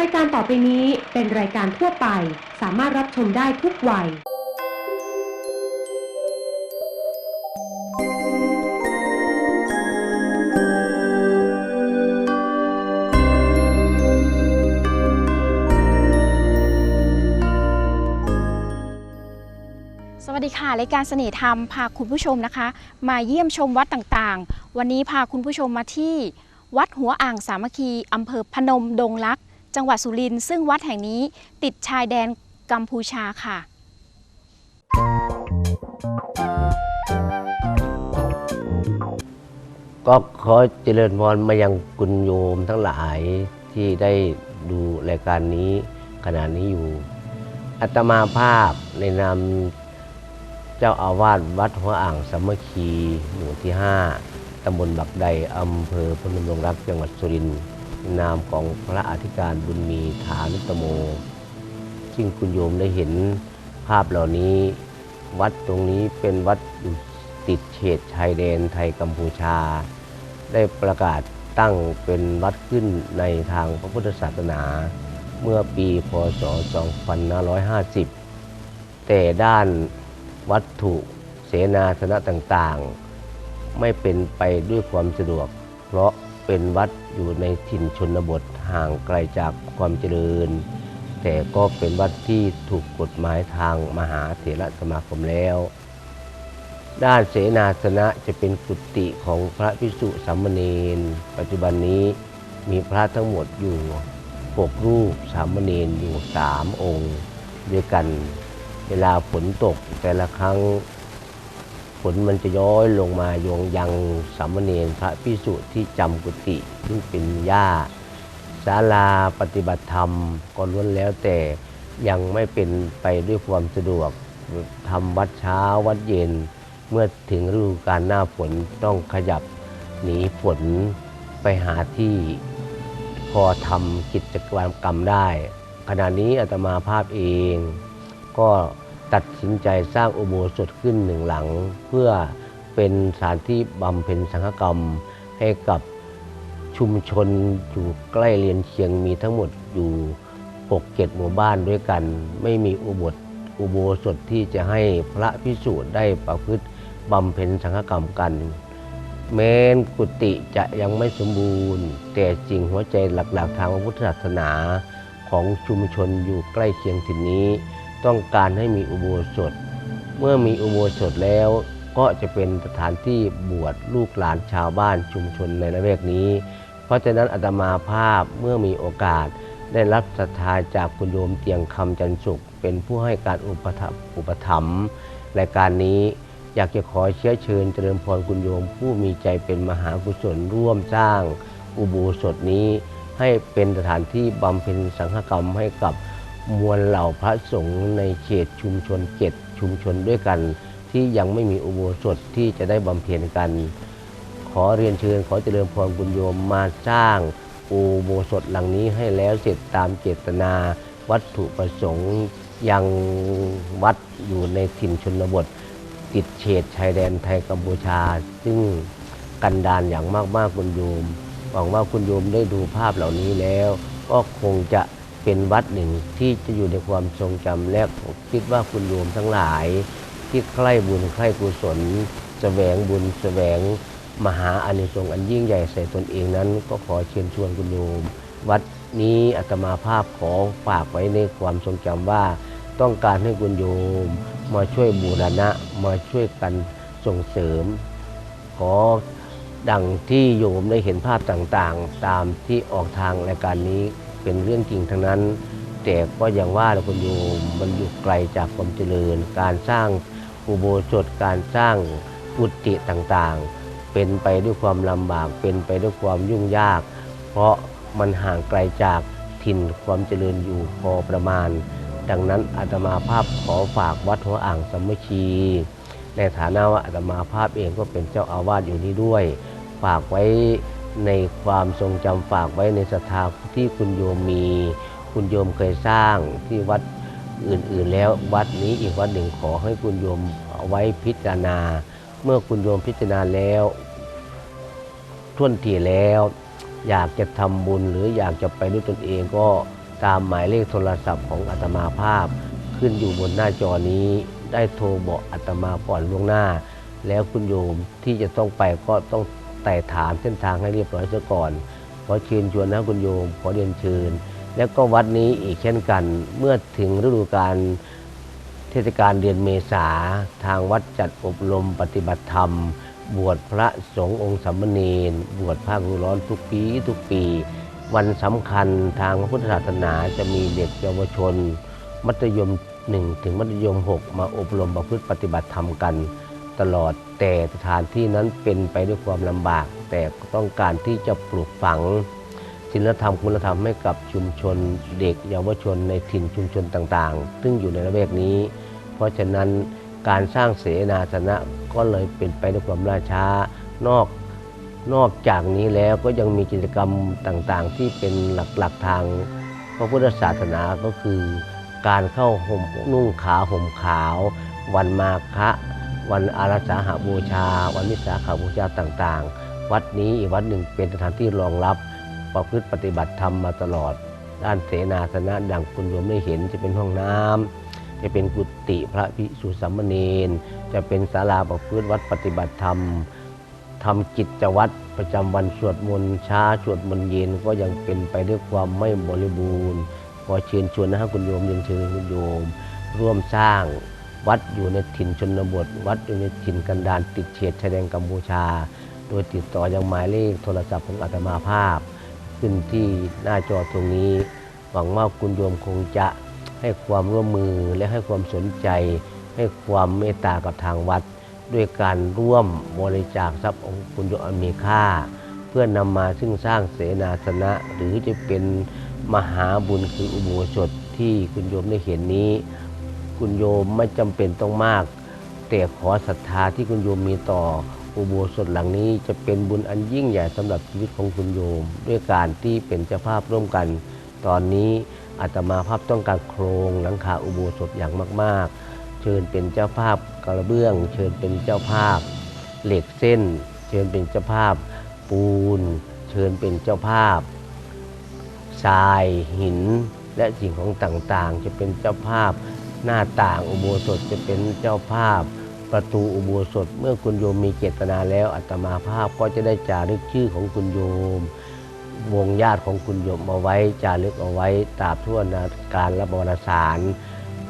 รายการต่อไปนี้เป็นรายการทั่วไป สามารถรับชมได้ทุกวัย สวัสดีค่ะ รายการเสน่ห์ธรรมพาคุณผู้ชมนะคะ มาเยี่ยมชมวัดต่างๆ วันนี้พาคุณผู้ชมมาที่ วัดหัวอ่างสามัคคีอำเภอพนมดงรัก จังหวัดสุรินทร์ซึ่งวัดแห่งนี้ติดชายแดนกัมพูชาค่ะ ก็ขอเจริญพรมายังคุณโยมทั้งหลายที่ได้ดูรายการนี้ขณะนี้อยู่ อัตมาภาพในนามเจ้าอาวาสวัดหัวอ่างสามัคคีหมู่ที่ 5ตำบลบักใดอำเภอพนมดงรักจังหวัดสุรินทร์ นามของพระอธิการบุญมีฐานุตโม ซึ่งคุณโยมได้เห็นภาพเหล่านี้ วัดตรงนี้เป็นวัดอยู่ติดเขตชายแดนไทยกัมพูชา ได้ประกาศตั้งเป็นวัดขึ้นในทางพระพุทธศาสนา เมื่อปีพศ 2550 แต่ด้านวัตถุเสนาสนะต่างๆ ไม่เป็นไปด้วยความสะดวก เพราะ เป็นวัดอยู่ในถิ่นชนบทห่างไกลจากความเจริญ แต่ก็เป็นวัดที่ถูกกฎหมายทางมหาเถรสมาคมแล้ว ด้านเสนาสนะจะเป็นกุฏิของพระพิสุสามเณรปัจจุบันนี้มีพระทั้งหมดอยู่หกรูปสามเณรอยู่สามองค์ ด้วยกันเวลาฝนตกแต่ละครั้ง ฝนมันจะย้อยลงมาโยงยังสามเณรพระพิสุที่จำกุฏิซึ่งเป็นญาศาลาปฏิบัติธรรมก็ล้วนแล้วแต่ยังไม่เป็นไปด้วยความสะดวกทำวัดเช้าวัดเย็น เมื่อถึงฤดูกาลหน้าฝนต้องขยับหนีฝนไปหาที่พอทำกิจกรรมได้ ขณะนี้อาตมาภาพเอง ก็ ตัดสินใจสร้างอุโบสถขึ้นหนึ่งหลัง เพื่อเป็นสถานที่บำเพ็ญสังฆกรรมให้กับชุมชนอยู่ใกล้เรียนเคียงมีทั้งหมดอยู่หกเจ็ดหมู่บ้านด้วยกัน ไม่มีอุโบสถอุโบสถที่จะให้พระพิสุได้ประพฤติบำเพ็ญสังฆกรรมกัน แม้นกุฏิจะยังไม่สมบูรณ์ แต่จริงหัวใจหลักๆทางพระพุทธศาสนาของชุมชนอยู่ใกล้เคียงถิ่นนี้ ต้องการให้มีอุโบสถ เมื่อมีอุโบสถแล้วก็จะเป็นสถานที่บวชลูกหลานชาวบ้านชุมชนในละแวกนี้ เพราะฉะนั้นอาตมาภาพเมื่อมีโอกาสได้รับศรัทธาจากคุณโยมเตียงคำจันทร์สุข เป็นผู้ให้การอุปถัมภ์อุปถัมภ์รายการนี้อยากจะขอเชื้อเชิญเจริญพรคุณโยมผู้มีใจเป็นมหากุศลร่วมสร้าง อุโบสถนี้ ให้เป็นสถานที่บำเพ็ญสังฆกรรมให้กับ มวลเหล่าพระสงฆ์ในเขตชุมชนเจ็ดชุมชนด้วยกัน ที่ยังไม่มีอุโบสถที่จะได้บำเพ็ญกัน ขอเรียนเชิญขอเจริญพรคุณโยมมาสร้างอุโบสถหลังนี้ให้แล้วเสร็จตามเจตนา วัตถุประสงค์ยังวัดอยู่ในถิ่นชนบท ติดเขตชายแดนไทยกัมพูชา ซึ่งกันดานอย่างมากๆคุณโยม หวังว่าคุณโยมได้ดูภาพเหล่านี้แล้ว ก็คงจะ เป็นวัดหนึ่งที่จะอยู่ในความทรงจำและผมคิดว่าคุณโยมทั้งหลาย ที่ใคร่บุญใคร่กุศลแสวงบุญแสวงมหาอานิสงส์อันยิ่งใหญ่ใส่ตนเองนั้น ก็ขอเชิญชวนคุณโยม วัดนี้อาตมาภาพขอฝากไว้ในความทรงจำว่าต้องการให้คุณโยมมาช่วยบูรณะมาช่วยกันส่งเสริม ขอดังที่โยมได้เห็นภาพต่างๆ ตามที่ออกทางรายการนี้ เป็นเรื่องจริงทั้งนั้น แต่ก็อยังว่าแหละคุณโยมมันอยู่ไกลจากความเจริญ การสร้างอุโบสถการสร้างกุฏิต่างๆ เป็นไปด้วยความลำบากเป็นไปด้วยความยุ่งยาก เพราะมันห่างไกลจากถิ่นความเจริญอยู่พอประมาณ ดังนั้นอาตมาภาพขอฝากวัดหัวอ่างสมัคคีในฐานะว่าอาตมาภาพเองก็เป็นเจ้าอาวาสอยู่นี้ด้วย ฝากไว้ ในความทรงจำฝากไว้ในศรัทธาที่คุณโยมมี คุณโยมเคยสร้างที่วัดอื่นๆ แล้ววัดนี้อีกวัดหนึ่งขอให้คุณโยมเอาไว้พิจารณา เมื่อคุณโยมพิจารณาแล้วท่วนทีแล้ว อยากจะทำบุญหรืออยากจะไปด้วยตนเองก็ตามหมายเลขโทรศัพท์ของอาตมาภาพ ขึ้นอยู่บนหน้าจอนี้ได้โทรบอกอาตมาก่อนล่วงหน้า แล้วคุณโยมที่จะต้องไปก็ต้อง ไต่ถามเส้นทางให้เรียบร้อยซะก่อนขอเชิญชวนนะคุณโยมขอเรียนเชิญ แล้วก็วัดนี้อีกเช่นกัน เมื่อถึงฤดูกาลเทศกาลเดือนเมษาทางวัดจัดอบรมปฏิบัติธรรม บวชพระสงฆ์องค์สัมมเนรบวชภาคฤร้อนทุกปีทุกปี วันสำคัญทางพระพุทธศาสนาจะมีเด็กเยาวชน มัธยม 1 ถึงมัธยม 6 มาอบรมประพฤติปฏิบัติธรรมกัน ตลอด แต่สถานที่นั้นเป็นไปด้วยความลำบาก แต่ต้องการที่จะปลูกฝังศีลธรรมคุณธรรมให้กับชุมชนเด็กเยาวชนในถิ่นชุมชนต่างๆ ซึ่งอยู่ในระแวกนี้ เพราะฉะนั้นการสร้างเสนาสนะก็เลยเป็นไปด้วยความล่าช้านอกนอกจากนี้แล้วก็ยังมีกิจกรรมต่างๆ ที่เป็นหลักๆทางพระพุทธศาสนาก็คือ การเข้าห่มนุ่งขาวห่มขาว วันมาฆะ วันอาราสาหาบูชา วันวิสาขาบูชาต่างๆ วัดนี้อีกวัดหนึ่งเป็นสถานที่รองรับประพฤติปฏิบัติธรรมมาตลอด ด้านเสนาสนะดังคุณโยมได้เห็นจะเป็นห้องน้ำจะเป็นกุฏิพระภิกษุสามเณรจะเป็นศาลาประพฤติวัดปฏิบัติธรรมทำกิจวัตรประจำวันสวดมนต์เช้าสวดมนต์เย็นก็ยังเป็นไปด้วยความไม่บริบูรณ์ขอเชิญชวนนะครับคุณโยมเรียนเชิญคุณโยม ร่วมสร้าง วัดอยู่ในถิ่นชนบท วัดอยู่ในถิ่นกันดารติดเขตชายแดนกัมพูชา โดยติดต่อยังหมายเลขโทรศัพท์ของอาตมาภาพ ขึ้นที่หน้าจอตรงนี้ หวังว่าคุณโยมคงจะให้ความร่วมมือและให้ความสนใจ ให้ความเมตตากับทางวัด ด้วยการร่วมบริจาคทรัพย์ของคุณโยมอันมีค่าเพื่อนำมาซึ่งสร้างเสนาสนะ หรือจะเป็นมหาบุญคืออุโบสถที่คุณโยมได้เห็นนี้ คุณโยมไม่จำเป็นต้องมาก แต่ขอศรัทธาที่คุณโยมมีต่ออุโบสถหลังนี้จะเป็นบุญอันยิ่งใหญ่สำหรับชีวิตของคุณโยม ด้วยการที่เป็นเจ้าภาพร่วมกัน ตอนนี้อาตมาภาพต้องการโครงหลังคาอุโบสถอย่างมาก ๆ เชิญเป็นเจ้าภาพกระเบื้อง เชิญเป็นเจ้าภาพ เหล็กเส้น เชิญเป็นเจ้าภาพ ปูน เชิญเป็นเจ้าภาพทรายหิน และสิ่งของต่างๆ จะเป็นเจ้าภาพ หน้าต่างอุโบสถจะเป็นเจ้าภาพ ประตูอุโบสถ เมื่อคุณโยมมีเจตนาแล้วอาตมาภาพก็จะได้จารึกชื่อของคุณโยม วงญาติของคุณโยมเอาไว้จารึกเอาไว้ตราบทั่วนาการและบรสาร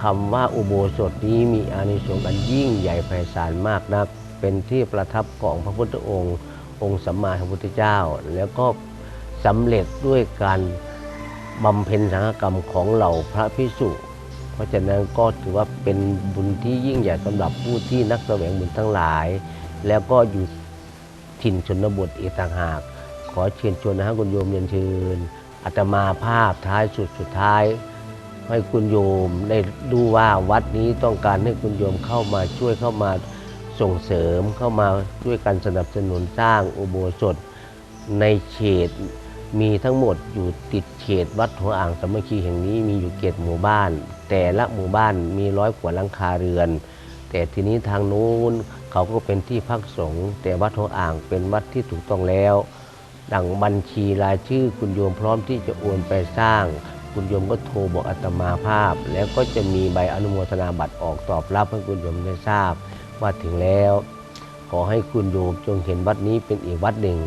คำว่าอุโบสถนี้มีอานิสงส์อันยิ่งใหญ่ไพศาลมากนัก เป็นที่ประทับของพระพุทธองค์ องค์สัมมาสัมพุทธเจ้า แล้วก็สำเร็จด้วยการบำเพ็ญสังฆกรรมของเหล่าพระพิสุ ราะฉะนั้นก็ถือว่าเป็นบุญที่ยิ่งใหญ่สำหรับผู้ที่นักแสวงบุญทั้งหลาย แล้วก็อยู่ถิ่นชนบทอีกต่างหาก ขอเชิญชวนนะฮะคุณโยมเรียนเชิญอาตมาภาพท้ายสุดสุดท้าย ให้คุณโยมได้ดูว่าวัดนี้ต้องการให้คุณโยมเข้ามาช่วยเข้ามาส่งเสริมเข้ามาช่วยกันสนับสนุนสร้างอุโบสถในเขต มีทั้งหมดอยู่ติดเขตวัดหัวอ่างสามัคคีแห่งนี้มีอยู่เกตหมู่บ้าน แต่ละหมู่บ้านมีร้อยกว่าหลังคาเรือน แต่ทีนี้ทางนู้นเขาก็เป็นที่พักสงฆ์แต่วัดหัวอ่างเป็นวัดที่ถูกต้องแล้ว ดังบัญชีรายชื่อคุณโยมพร้อมที่จะโอนไปสร้าง คุณโยมก็โทรบอกอาตมาภาพ แล้วก็จะมีใบอนุโมทนาบัตรออกตอบรับให้คุณโยมได้ทราบว่าถึงแล้ว ขอให้คุณโยมจงเห็นวัดนี้เป็นอีกวัดหนึ่ง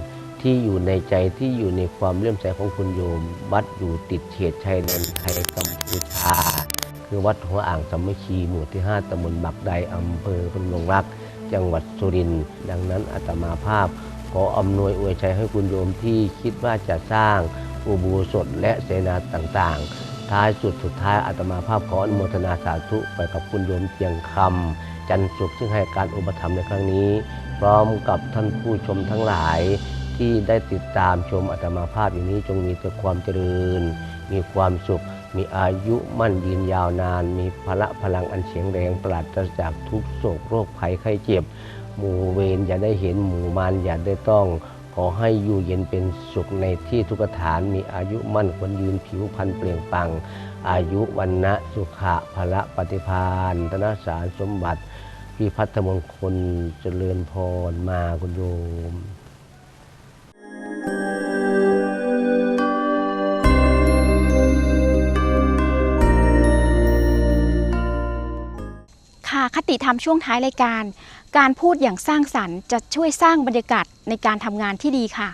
ที่อยู่ในใจที่อยู่ในความเลื่อมใสของคุณโยม วัดอยู่ติดเขตชายแดนไทยกัมพูชา คือวัดหัวอ่างสามัคคีหมู่ที่ 5ตำบลบักใดอำเภอพนมรัก จังหวัดสุรินทร์ดังนั้นอาตมาภาพ ขออำนวยอวยชัยให้คุณโยมที่คิดว่าจะสร้างอุโบสถและเสนาต่างๆ ท้ายสุดสุดท้ายอาตมาภาพขออนุโมทนาสาธุไปกับคุณโยมเพียงคำจันทร์สุขซึ่งให้การอุปถัมภ์ในครั้งนี้ พร้อมกับท่านผู้ชมทั้งหลาย ที่ได้ติดตามชมอาตมาภาพอย่างนี้จงมีแต่ความเจริญ มีความสุข มีอายุมั่นยืนยาวนาน มีพละพลังอันเฉียงแรงปราศจากทุกโศกโรคภัยไข้เจ็บ หมู่เวรอย่าได้เห็นหมู่มารอย่าได้ต้อง ขอให้อยู่เย็นเป็นสุขในที่ทุกฐาน มีอายุมั่นควรยืนผิวพรรณเปล่งปัง อายุวันนะสุขะพละปฏิพานธนสารสมบัติพิพัฒมงคลเจริญพรมาคุณโยม ติธรรมช่วงท้ายรายการ การพูดอย่างสร้างสรรค์จะช่วยสร้างบรรยากาศในการทำงานที่ดีค่ะ